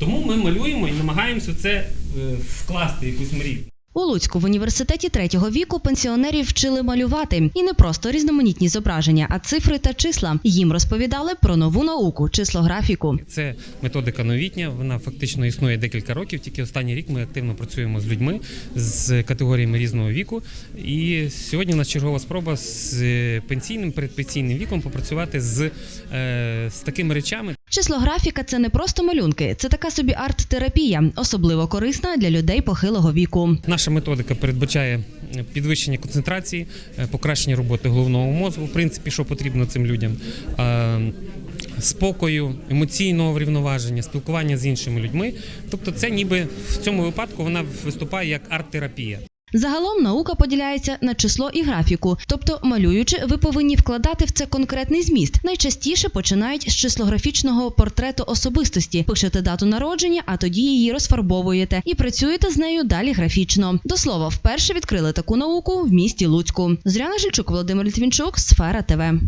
Тому ми малюємо і намагаємося це е, вкласти в якусь мрію. У Луцьку в університеті третього віку пенсіонерів вчили малювати і не просто різноманітні зображення, а цифри та числа. Їм розповідали про нову науку числографіку. Це методика новітня. Вона фактично існує декілька років. Тільки останній рік ми активно працюємо з людьми з категоріями різного віку. І сьогодні у нас чергова спроба з пенсійним передпенсійним віком попрацювати з, е, з такими речами. Числографіка це не просто малюнки, це така собі арт-терапія, особливо корисна для людей похилого віку. Наша методика передбачає підвищення концентрації, е, покращення роботи головного мозку, в принципі, що потрібно цим людям. е, Спокою, емоційного врівноваження, спілкування з іншими людьми. Тобто, це ніби в цьому випадку вона виступає як арт-терапія. Загалом наука поділяється на число і графіку, тобто малюючи, ви повинні вкладати в це конкретний зміст. Найчастіше починають з числографічного портрету особистості. Пишете дату народження, а тоді її розфарбовуєте і працюєте з нею далі графічно. До слова, вперше відкрили таку науку в місті Луцьку. Зряна Жильчук, Володимир Літвінчук, Сфера ТВ.